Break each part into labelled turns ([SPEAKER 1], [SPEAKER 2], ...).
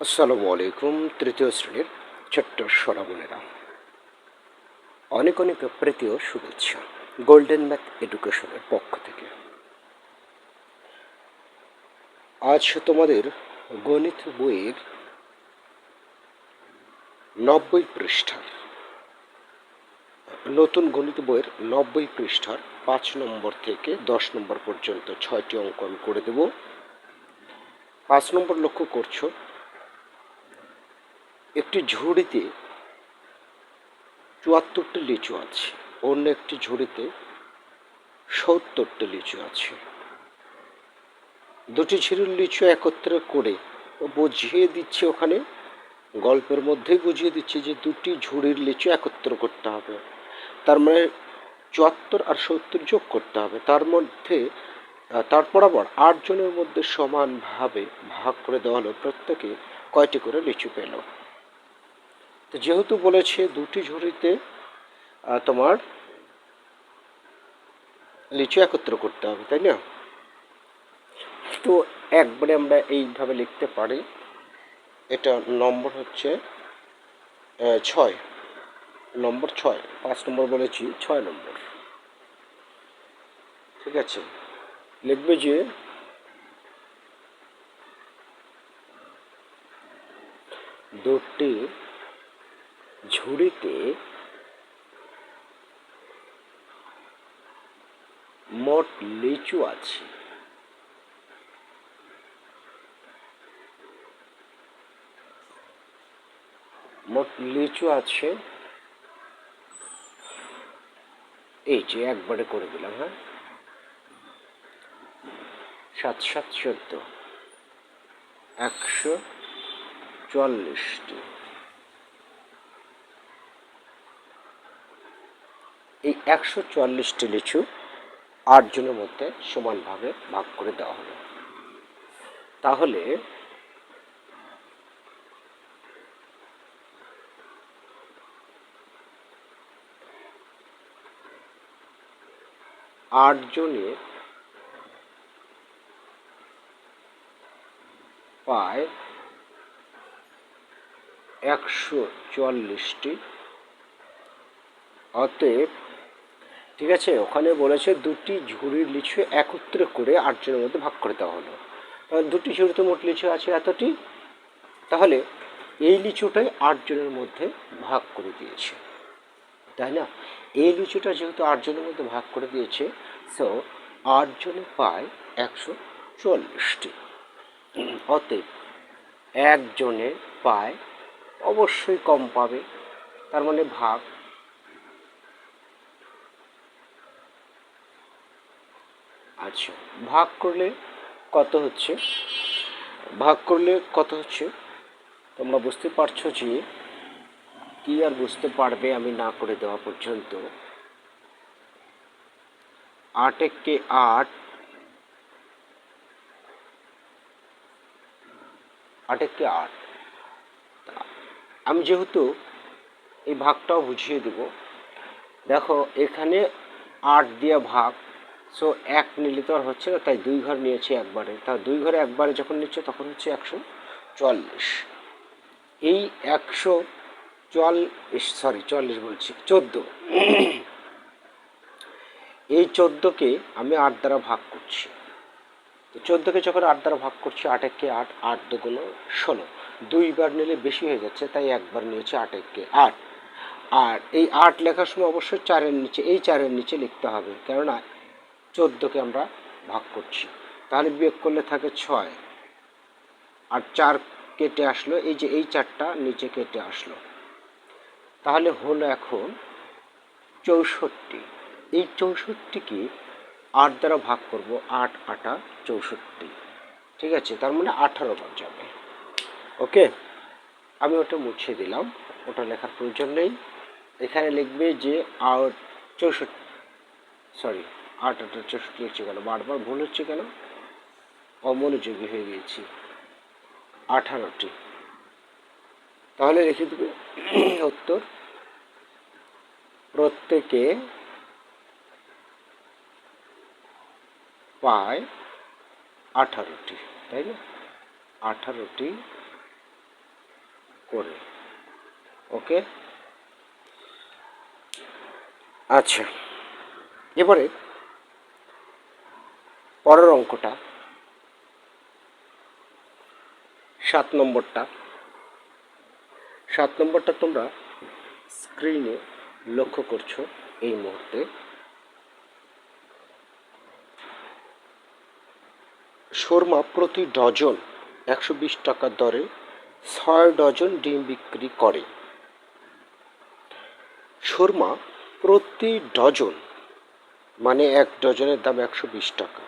[SPEAKER 1] আসসালামু আলাইকুম, তৃতীয় শ্রেণির ছোট্ট সোনামনেরা অনেক অনেক প্রীতীয় শুভেচ্ছা গোল্ডেন ম্যাথ এডুকেশনের পক্ষ থেকে। আজ তোমাদের গণিত বইয়ের নব্বই পৃষ্ঠার, নতুন গণিত বইয়ের নব্বই পৃষ্ঠার পাঁচ নম্বর থেকে দশ নম্বর পর্যন্ত ছয়টি অঙ্কন করে দেব। পাঁচ নম্বর লক্ষ্য করছ একটি ঝুড়িতে চুয়াত্তরটি লিচু আছে, অন্য একটি ঝুড়িতে সত্তরটি লিচু আছে। দুটি ঝুড়ির লিচু একত্রে করে বুঝিয়ে দিচ্ছে ওখানে, গল্পের মধ্যেই বুঝিয়ে দিচ্ছে যে দুটি ঝুড়ির লিচু একত্র করতে হবে। তার মানে চুয়াত্তর আর সত্তর যোগ করতে হবে। তার মধ্যে তারপর আবার আটজনের মধ্যে সমানভাবে ভাগ করে দেওয়া হলো। প্রত্যেকে কয়টি করে লিচু পেল? তো যেহেতু বলেছে দুটি ঝুড়িতে তোমার লিচু একত্র করতে হবে, তাই না? তো একবারে আমরা এইভাবে লিখতে পারি। এটা নম্বর হচ্ছে ছয়। নম্বর ছয়, পাঁচ নম্বর বলেছি, ছয় নম্বর। ঠিক আছে? লিখবে যে, দুটি ঝুড়িতে মোট লিচু আছে। মোট লিচু আছে। এই যে একবারে করে দিলাম হ্যাঁ? সাত সাত, চোদ্দ, একশো চুয়াল্লিশটি। একশো চুয়াল্লিশটি লিচু আটজনের মধ্যে সমানভাবে ভাগ করে দেওয়া হলো তাহলে আটজনে পায় একশো চুয়াল্লিশটি। অতএব ঠিক আছে? ওখানে বলেছে দুটি ঝুড়ির লিচু একত্রে করে আটজনের মধ্যে ভাগ করে দেওয়া হলো। দুটি ঝুড়িতে মোট লিচু আছে এতটি। তাহলে এই লিচুটাই আটজনের মধ্যে ভাগ করে দিয়েছে। তাই না? এই লিচুটা যেহেতু আটজনের মধ্যে ভাগ করে দিয়েছে সো আটজনে পায় একশো চল্লিশটি। অতএব একজনে পায় অবশ্যই কম পাবে। তার মানে ভাগ আচ্ছা ভাগ করলে কত হচ্ছে? ভাগ করলে কত হচ্ছে? তোমরা বুঝতে পারছ যে কি আর বুঝতে পারবে আমি না করে দেওয়া পর্যন্ত। আট এককে আট আট এককে আট। আমি যেহেতু এই ভাগটাও বুঝিয়ে দেব, দেখো এখানে আট দিয়ে ভাগ সো এক নিলে তো আর হচ্ছে না, তাই দুই ঘর নিয়েছি একবারে। তা দুই ঘরে একবারে যখন নিচ্ছে, তখন হচ্ছে একশো চুয়াল্লিশ এই একশো চুয়াল্লিশ সরি চল্লিশ বলছি, চোদ্দ। এই চোদ্দোকে আমি আট দ্বারা ভাগ করছি। তো চোদ্দোকে যখন আট দ্বারা ভাগ করছি, আট একে আট আট দুগুলো ষোলো। দুইবার নিলে বেশি হয়ে যাচ্ছে, তাই একবার নিয়েছি আট একে আট। আর এই আট লেখার সময় অবশ্যই চারের নিচে, এই চারের নিচে লিখতে হবে। কেননা চোদ্দোকে আমরা ভাগ করছি। তাহলে বিয়োগ করলে থাকে ছয়। আর চার কেটে আসলো, এই যে এই চারটা নিচে কেটে আসলো। তাহলে হলো এখন চৌষট্টি। এই চৌষট্টিকে আট দ্বারা ভাগ করব, আট আটা চৌষট্টি। ঠিক আছে? তার মানে আঠারো বার যাবে। ওকে? আমি ওটা মুছে দিলাম। ওটা লেখার প্রয়োজন নেই। এখানে লিখবে যে আট, চৌষট্টি সরি আট আটা চৌষট্টি লিখছে কেন বারবার ভুল হচ্ছে কেন? অমনোযোগী হয়ে গিয়েছি। আঠারোটি। তাহলে লিখে দেবে। উত্তর, প্রত্যেকে পায় আঠারোটি, তাই না? আঠারোটি করে। ওকে? আচ্ছা। এবারে পরের অঙ্কটা, সাত নম্বরটা। সাত নম্বরটা তোমরা স্ক্রিনে লক্ষ্য করছ এই মুহূর্তে। শর্মা প্রতি ডজন একশো বিশ টাকার দরে ছয় ডজন ডিম বিক্রি করে। শর্মা প্রতি ডজন মানে এক ডজনের দাম একশো বিশ টাকা।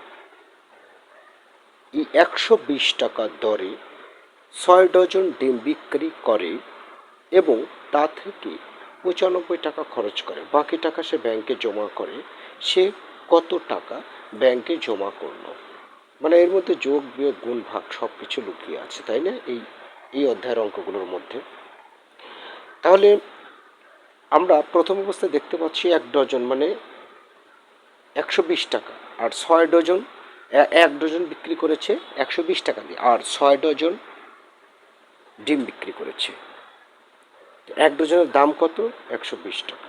[SPEAKER 1] একশো বিশ টাকা দরে ছয় ডজন ডিম বিক্রি করে এবং তা থেকে পঁচানব্বই টাকা খরচ করে। বাকি টাকা সে ব্যাংকে জমা করে। সে কত টাকা ব্যাংকে জমা করল? মানে এর মধ্যে যোগ, বিয়োগ, গুণ, ভাগ সব কিছু লুকিয়ে আছে, তাই না? এই এই অধ্যায়ের অঙ্কগুলোর মধ্যে। তাহলে আমরা প্রথম অবস্থায় দেখতে পাচ্ছি এক ডজন মানে একশো বিশ টাকা। আর ছয় ডজন এক ডজন বিক্রি করেছে একশো বিশ টাকা দিয়ে, আর ছয় ডজন ডিম বিক্রি করেছে। এক ডজনের দাম কত? একশো বিশ টাকা।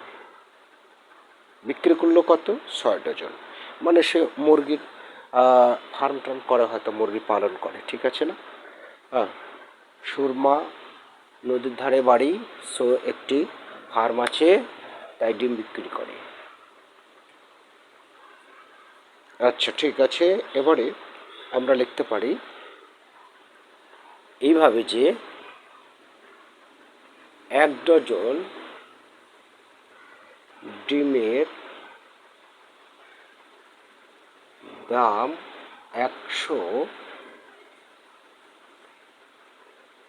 [SPEAKER 1] বিক্রি করল কত? ছয় ডজন। মানে সে মুরগির ফার্ম টার্ম করে হয়তো মুরগি পালন করে, ঠিক আছে না? হ্যাঁ সুরমা নদীর ধারে বাড়ি, সো একটি ফার্ম আছে, তাই ডিম বিক্রি করে। আচ্ছা ঠিক আছে। এবারে আমরা লিখতে পারি এইভাবে যে এক ডজন ডিমের দাম একশো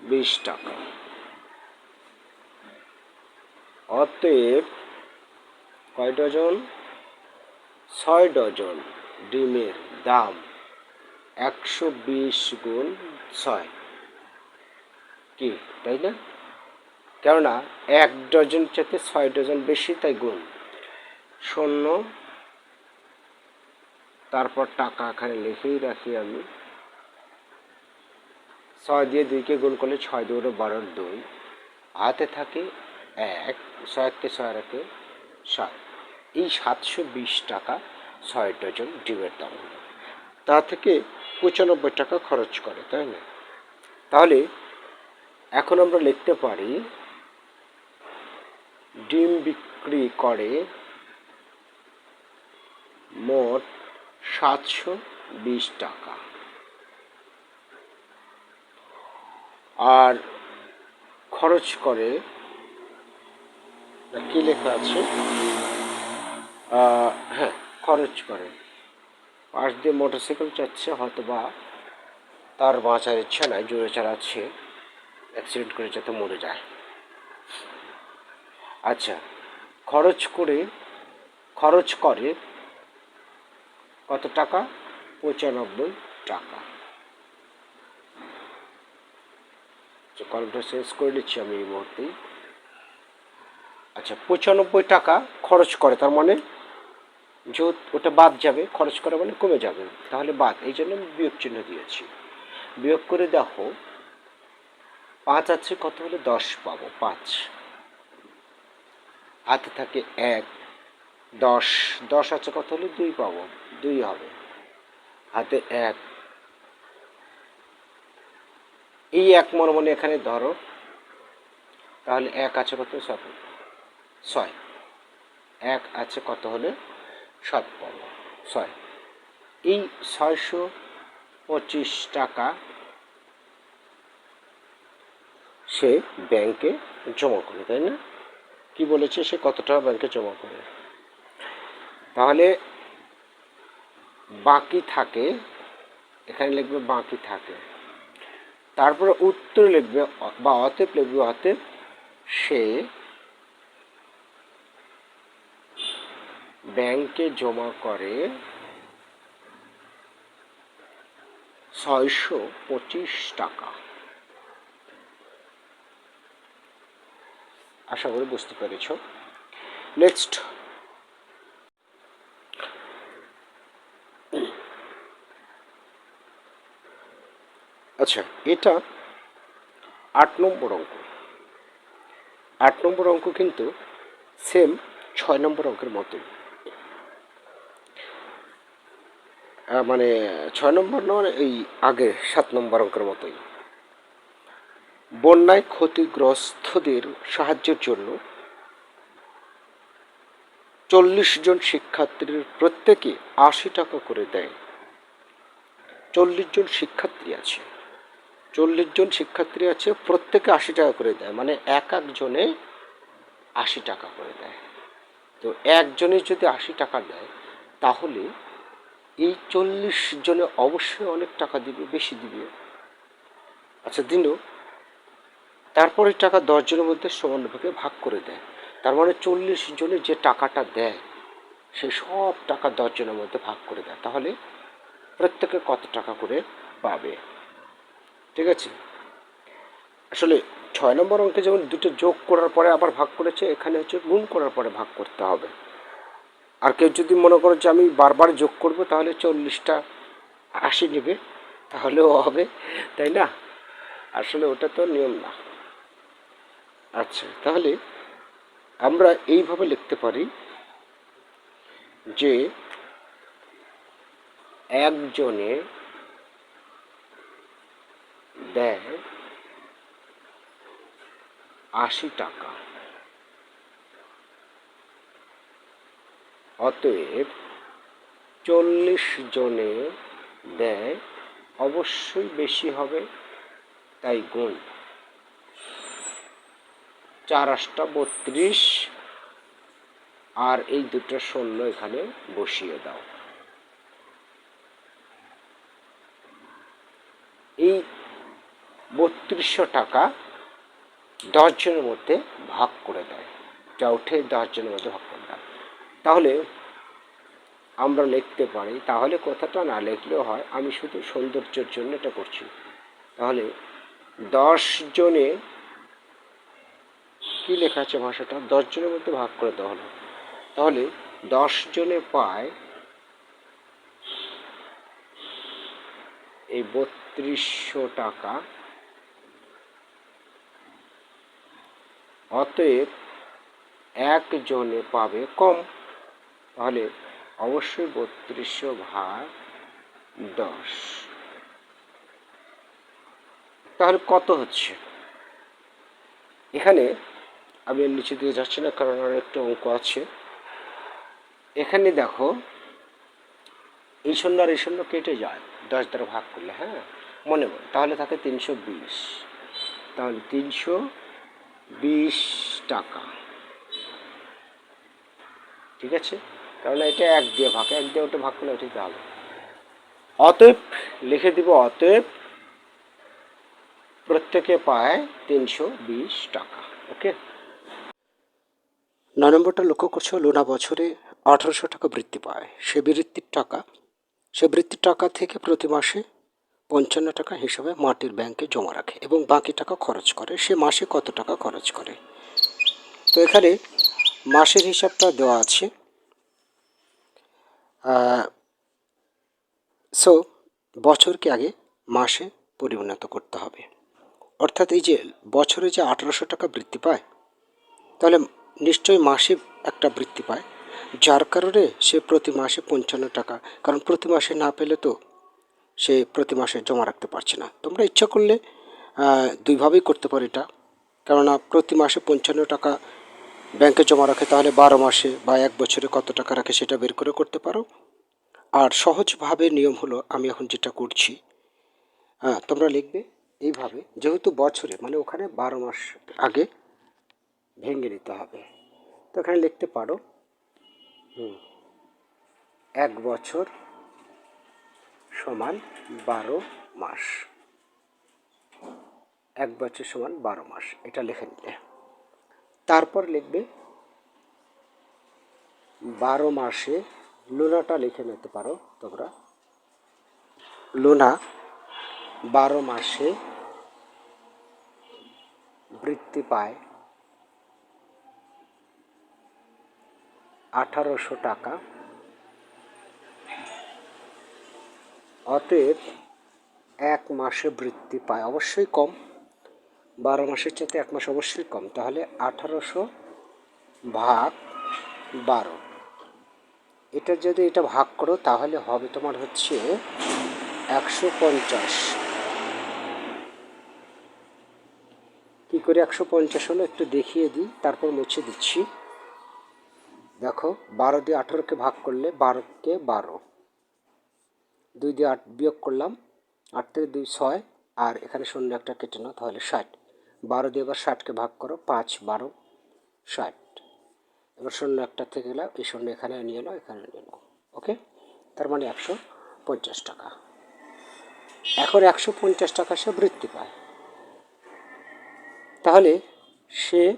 [SPEAKER 1] বিশ টাকা। অতএব কয় ডজন? ছয় ডজন। ডিমের দাম একশো বিশ গুণ ছয়। কি, তাই না? কেননা এক ডজন চাইতে ছয় ডজন বেশি তাই গুণ। শূন্য। তারপর টাকা এখানে লিখেই রাখি আমি। ছয় দিয়ে দুইকে গুণ করলে ছয় দুটো বারোর দুই। হাতে থাকে এক, ছয় ছয়কে ছয় রাখে সাত। এই সাতশো বিশ টাকা ছয় ডজন ডিমের দাম। হলো তা থেকে পঁচানব্বই টাকা খরচ করে, তাই না? তাহলে এখন আমরা লিখতে পারি, ডিম বিক্রি করে মোট সাতশো বিশ টাকা। আর খরচ করে, কি লেখা আছে? হ্যাঁ খরচ করে। পাশ দিয়ে মোটরসাইকেল চাচ্ছে হয়তো বা তার বাঁচার ইচ্ছা নাই, জোরে চালাচ্ছে অ্যাক্সিডেন্ট করে যাতে মরে যায়। আচ্ছা খরচ করে খরচ করে কত টাকা? পঁচানব্বই টাকা। কলটা শেষ করে নিচ্ছি আমি এই মুহূর্তেই। আচ্ছা পঁচানব্বই টাকা খরচ করে, তার মানে যে ওটা বাদ যাবে, খরচ করে মানে কমে যাবে। তাহলে বাদ, এই জন্য আমি বিয়োগ চিহ্ন দিয়েছি। বিয়োগ করে দেখো, পাঁচ আছে, কত হলে? দশ পাবো, পাঁচ। হাতে থাকে এক, দশ। দশ আছে, কত হলে? দুই পাবো, দুই হবে। হাতে এক। এই এক মনে মনে এখানে ধরো, তাহলে এক আছে কত? সাত ছয়। এক আছে, কত হলে? সাত পাবো ছয়। এই ছয়শো পঁচিশ টাকা সে ব্যাংকে জমা করে, তাই না? কি বলেছে সে? কত টাকা ব্যাংকে জমা করে? তাহলে বাকি থাকে, এখানে লিখবে বাকি থাকে। তারপরে উত্তর লিখবে বা অতএব লিখবে অতএব সে ব্যাংকে জমা করে ছয়শো পঁচিশ টাকা। আশা করি বুঝতে পেরেছ। নেক্সট আচ্ছা এটা আট নম্বর অঙ্ক। আট নম্বর অঙ্ক কিন্তু সেম ছয় নম্বর অঙ্কের মতোই। মানে ছয় নম্বর নয় এই আগে সাত নম্বর অঙ্কের মতোই। বন্যায় ক্ষতিগ্রস্তদের সাহায্যের জন্য চল্লিশ জন শিক্ষার্থীর প্রত্যেকে আশি টাকা করে দেয়। চল্লিশ জন শিক্ষার্থী আছে। চল্লিশ জন শিক্ষার্থী আছে, প্রত্যেকে আশি টাকা করে দেয় মানে এক একজনে আশি টাকা করে দেয়। তো একজনে যদি আশি টাকা দেয়, তাহলে এই চল্লিশ জনে অবশ্যই অনেক টাকা দিবে, বেশি দিবে। আচ্ছা দিনও তারপরে টাকা দশ জনের মধ্যে সমানভাবে ভাগ করে দেয়। তার মানে চল্লিশ জনে যে টাকাটা দেয়, সে সব টাকা দশ জনের মধ্যে ভাগ করে দেয়। তাহলে প্রত্যেকে কত টাকা করে পাবে? ঠিক আছে? আসলে ছয় নম্বর অঙ্কে যেমন দুটো যোগ করার পরে আবার ভাগ করেছে, এখানে হচ্ছে গুণ করার পরে ভাগ করতে হবে। আর কেউ যদি মনে করো যে আমি বারবার যোগ করব, তাহলে চল্লিশটা আশি নেবে, তাহলেও হবে, তাই না? আসলে ওটা তো নিয়ম না। আচ্ছা তাহলে আমরা এইভাবে লিখতে পারি যে একজনে দেয় আশি টাকা। অতএব চল্লিশ জনে দেয় অবশ্যই বেশি হবে, তাই গুণ। চার আটটা বত্রিশ, আর এই দুটো শূন্য এখানে বসিয়ে দাও। এই বত্রিশশো টাকা দশ জনের মধ্যে ভাগ করে দেয় যা উঠে দশ জনের মধ্যে ভাগ করে দেয় তাহলে আমরা লিখতে পারি, তাহলে কথাটা না লিখলেও হয়, আমি শুধু সৌন্দর্যের জন্য এটা করছি। তাহলে দশ জনে কি লেখা আছে ভাষাটা? দশ জনের মধ্যে ভাগ করে দেওয়া হলো। তাহলে দশ জনে পায় এই বত্রিশশো টাকা। অতএব একজনে পাবে কম। তাহলে অবশ্যই বত্রিশশো ভাগ দশ। তাহলে কত হচ্ছে? এখানে আমি নিচে দিয়ে যাচ্ছি না, কারণ আর একটা অঙ্ক আছে। এখানে দেখো, এই শূন্য আর এই শূন্য কেটে যায়, দশ দ্বারা ভাগ করলে হ্যাঁ? মনে মনে তাহলে থাকে তিনশো বিশ। তাহলে তিনশো বিশ টাকা। ঠিক আছে? কারণ এটা এক দিয়ে ভাগ, এক দিয়ে ওটা ভাগ করলে ওটাই হবে। অতএব লিখে দিব, অতএব প্রত্যেকে পায় তিনশো বিশ টাকা, ওকে? নয় নম্বরটা লক্ষ্য করছ, লোনা বছরে আঠারোশো টাকা বৃত্তি পায়। সে বৃত্তির টাকা, সে বৃত্তির টাকা থেকে প্রতি মাসে পঞ্চান্ন টাকা হিসাবে মাটির ব্যাংকে জমা রাখে এবং বাকি টাকা খরচ করে। সে মাসে কত টাকা খরচ করে? তো এখানে মাসের হিসাবটা দেওয়া আছে। সো বছরকে আগে মাসে পরিণত করতে হবে। অর্থাৎ এই যে বছরে যে আঠারোশো টাকা বৃত্তি পায়, তাহলে নিশ্চয়ই মাসে একটা বৃত্তি পায়। যার কারণে সে প্রতি মাসে পঞ্চান্ন টাকা, কারণ প্রতি মাসে না পেলে তো সে প্রতি মাসে জমা রাখতে পারছে না। তোমরা ইচ্ছা করলে দুইভাবেই করতে পারো এটা। কেননা প্রতি মাসে পঞ্চান্ন টাকা ব্যাংকে জমা রাখে তাহলে বারো মাসে বা এক বছরে কত টাকা রাখে সেটা বের করে করতে পারো। আর সহজভাবে নিয়ম হলো আমি এখন যেটা করছি হ্যাঁ তোমরা লিখবে এইভাবে যেহেতু বছরে মানে ওখানে বারো মাস আগে ভেঙে নিতে হবে। তো এখানে লিখতে পারো হুম, এক বছর সমান বারো মাস। এক বছর সমান বারো মাস এটা লিখে নিলে। তারপর লিখবে, বারো মাসে লোনাটা লিখে নিতে পারো তোমরা। লোনা, বারো মাসে বৃত্তি পায় আঠারোশো টাকা। অতএব এক মাসে বৃত্তি পায়, অবশ্যই কম। বারো মাসের চাইতে এক মাস অবশ্যই কম। তাহলে আঠারোশো ভাগ বারো। এটা যদি এটা ভাগ করো, তাহলে হবে তোমার হচ্ছে একশো পঞ্চাশ। কী করে একশো পঞ্চাশ হলো? একটু দেখিয়ে দিই, তারপর মুছে দিচ্ছি। দেখো, বারো দিয়ে আঠেরোকে ভাগ করলে বারোকে বারো। দুই দিয়ে আট বিয়োগ করলাম, আট থেকে দুই ছয়, আর এখানে শূন্য একটা কেটে নাও, তাহলে ষাট। বারো দিয়ে এবার ষাটকে ভাগ করো, পাঁচ, বারো, ষাট। এবার শূন্য একটা থেকে গেলাম এই শূন্য এখানে নিয়ে নাও, এখানে নিয়ে নাও, ওকে? তার মানে একশো পঞ্চাশ টাকা। এখন একশো পঞ্চাশ টাকা সে বৃত্তি পায়। তাহলে সে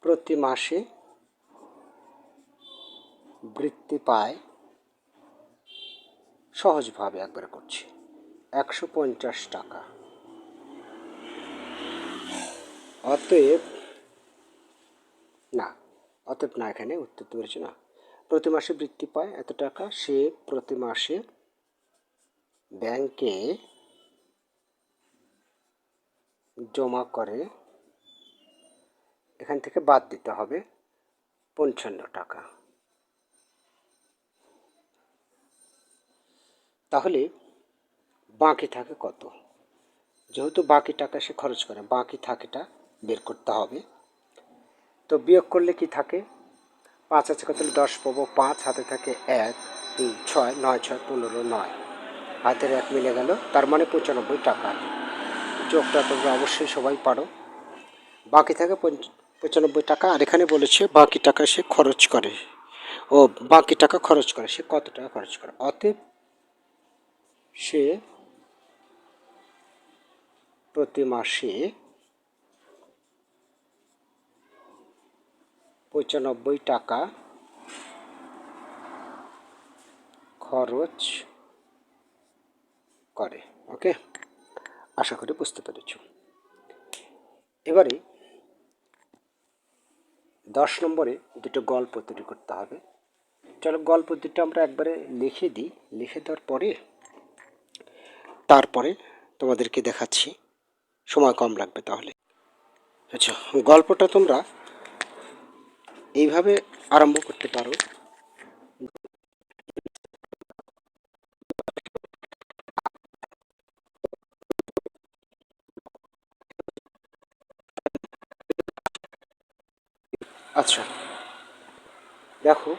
[SPEAKER 1] প্রতি মাসে বৃত্তি পায় সহজভাবে একবার করছি। একশো পঞ্চাশ টাকা। অতএব না অতএব না এখানে উত্তর পেরেছি, না। প্রতি মাসে বৃত্তি পায় এত টাকা, সে প্রতি মাসে ব্যাংকে জমা করে, এখান থেকে বাদ দিতে হবে পঞ্চান্ন টাকা। তাহলে বাকি থাকে কত? যেহেতু বাকি টাকা সে খরচ করে, বাকি থাকেটা বের করতে হবে। তো বিয়োগ করলে কি থাকে? পাঁচ আছে কত দশ পাবো, পাঁচ, হাতে থাকে এক তিন ছয়, নয়, ছয়, পনেরো, নয়। হাতের এক মিলে গেল, তার মানে পঁচানব্বই টাকা। যোগটা তোমরা অবশ্যই সবাই পারো। বাকি থাকে পঁচানব্বই টাকা, আর এখানে বলেছে বাকি টাকা সে খরচ করে। ও, বাকি টাকা খরচ করে, সে কত টাকা খরচ করে? অতএব সে প্রতি মাসে পঁচানব্বই টাকা খরচ করে, ওকে? আশা করি বুঝতে পেরেছ। এবারে দশ নম্বরে দুটো গল্প তৈরি করতে হবে। চলো গল্প দুটো আমরা একবারে লিখে দিই। লিখে দেওয়ার পরে, তারপরে তোমাদেরকে দেখাচ্ছি। সময় কম লাগবে তাহলে। আচ্ছা গল্পটা তোমরা এইভাবে আরম্ভ করতে পারো। আচ্ছা দেখো,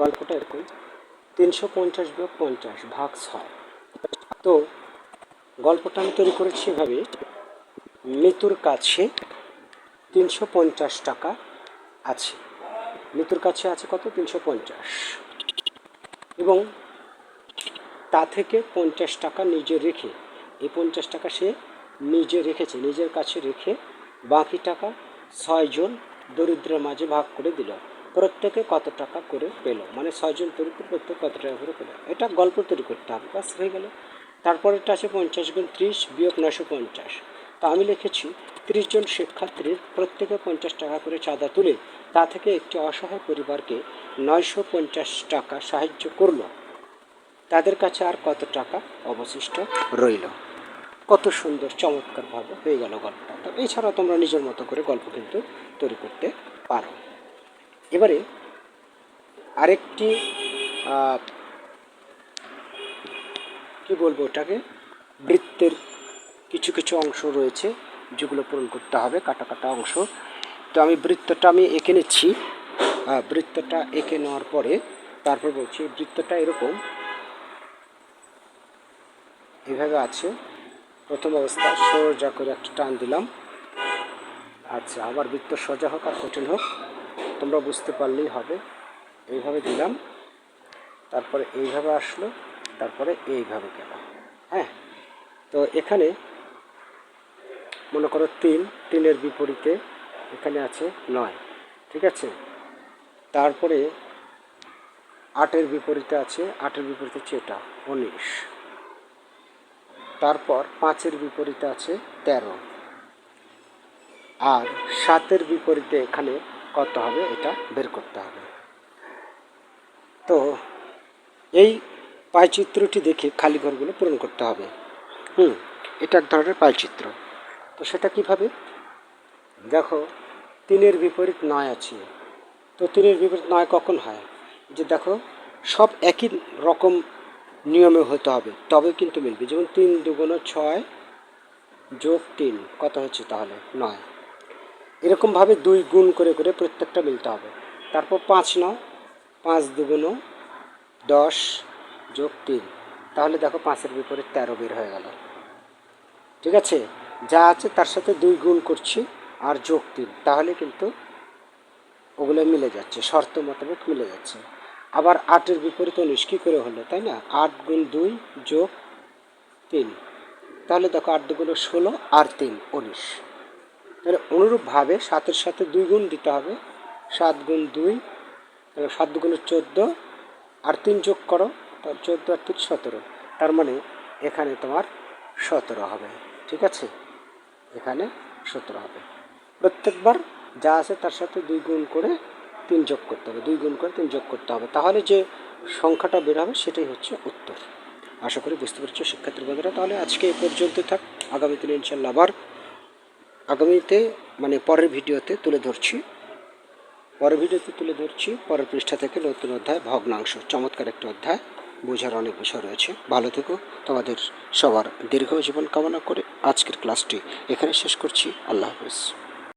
[SPEAKER 1] গল্পটা এরকম। তিনশো পঞ্চাশ বিয়োগ পঞ্চাশ ভাগ ছয়। তো গল্পটা আমি তৈরি করেছি এভাবে। মৃত্যুর কাছে তিনশো পঞ্চাশ টাকা আছে। মৃত্যুর কাছে আছে কত? তিনশো পঞ্চাশ। এবং তা থেকে পঞ্চাশ টাকা নিজে রেখে, এই পঞ্চাশ টাকা সে নিজে রেখেছে, নিজের কাছে রেখে বাকি টাকা ছয়জন দরিদ্রের মাঝে ভাগ করে দিল। প্রত্যেকে কত টাকা করে পেল? মানে ছয়জন দরিদ্র, প্রত্যেকে কত টাকা করে পেল? এটা গল্প তৈরি করতে হবে বাস হয়ে গেল। তারপরেরটা আছে পঞ্চাশ গুণ ত্রিশ, বিয়োগ নশো পঞ্চাশ। তা আমি লিখেছি, ত্রিশ জন শিক্ষার্থীর প্রত্যেকে পঞ্চাশ টাকা করে চাঁদা তুলে, তা থেকে একটি অসহায় পরিবারকে নয়শো পঞ্চাশ টাকা সাহায্য করল। তাদের কাছে আর কত টাকা অবশিষ্ট রইল? কত সুন্দর, চমৎকারভাবে হয়ে গেল গল্পটা। তো এছাড়াও তোমরা নিজের মতো করে গল্প কিন্তু তৈরি করতে পারো। এবারে আরেকটি কি বলব ওটাকে? বৃত্তের কিছু কিছু অংশ রয়েছে যেগুলো পূরণ করতে হবে, কাটা কাটা অংশ। তো আমি বৃত্তটা আমি এঁকে নিচ্ছি। বৃত্তটা এঁকে নেওয়ার পরে তারপর বলছি বৃত্তটা এরকম। এভাবে আছে। প্রথম অবস্থা, সোজা করে একটা টান দিলাম। আচ্ছা আবার বৃত্ত সোজা হোক আর কঠিন হোক, তোমরা বুঝতে পারলেই হবে। এইভাবে দিলাম। তারপরে এইভাবে আসলো, তারপরে এইভাবে গেল। হ্যাঁ তো এখানে মনে করো তিন, তিনের বিপরীতে এখানে আছে নয়, ঠিক আছে? তারপরে আটের বিপরীতে আছে, আটের বিপরীতে হচ্ছে এটা, উনিশ। তারপর পাঁচের বিপরীতে আছে তেরো। আর সাতের বিপরীতে এখানে কত হবে? এটা বের করতে হবে। তো এই পাইচিত্রটি দেখে খালি ঘরগুলো পূরণ করতে হবে। হুম, এটা এক ধরনের পাইচিত্র তো সেটা কীভাবে? দেখো, তিনের বিপরীত নয় আছে। তো তিনের বিপরীত নয় কখন হয়? যে দেখো, সব একই রকম নিয়মে হতে হবে, তবে কিন্তু মিলবে। যেমন তিন দুগুণ ছয় যোগ তিন, কত হচ্ছে তাহলে? নয়। এরকমভাবে দুই গুণ করে করে প্রত্যেকটা মিলতে হবে। তারপর পাঁচ নয় পাঁচ দুগুণ দশ যোগ তিন। তাহলে দেখো, পাঁচের বিপরীত তেরো বের হয়ে গেল। ঠিক আছে? যা আছে তার সাথে দুই গুণ করছি আর যোগ তিন। তাহলে কিন্তু ওগুলো মিলে যাচ্ছে, শর্ত মোতাবেক মিলে যাচ্ছে। আবার আটের বিপরীত উনিশ কী করে হলো, তাই না? আট গুণ দুই যোগ তিন। তাহলে দেখো আট দুগুলো ষোলো আর তিন উনিশ তাহলে অনুরূপভাবে সাতের সাথে দুই গুণ দিতে হবে। সাত গুণ দুই, তাহলে সাত দুগুণে চোদ্দ আর তিন যোগ করো, তাহলে চোদ্দ আর তিন সতেরো। তার মানে এখানে তোমার সতেরো হবে। ঠিক আছে? এখানে সতেরো হবে। প্রত্যেকবার যা আছে তার সাথে দুই গুণ করে তিন যোগ করতে হবে। দুই গুণ করে তিন যোগ করতে হবে। তাহলে যে সংখ্যাটা বের হবে সেটাই হচ্ছে উত্তর। আশা করি বুঝতে পারছ শিক্ষার্থী বন্ধুরা। তাহলে আজকে এই পর্যন্ত থাক। আগামী দিনে ইনশাল্লাহ আবার আগামীতে মানে পরের ভিডিওতে তুলে ধরছি। পরের ভিডিওতে তুলে ধরছি। পরের পৃষ্ঠা থেকে নতুন অধ্যায় ভগ্নাংশ। চমৎকার একটা অধ্যায়। বোঝার অনেক বিষয় রয়েছে। ভালো থেকো। তোমাদের সবার দীর্ঘ জীবন কামনা করে আজকের ক্লাসটি এখানে শেষ করছি। আল্লাহ হাফেজ।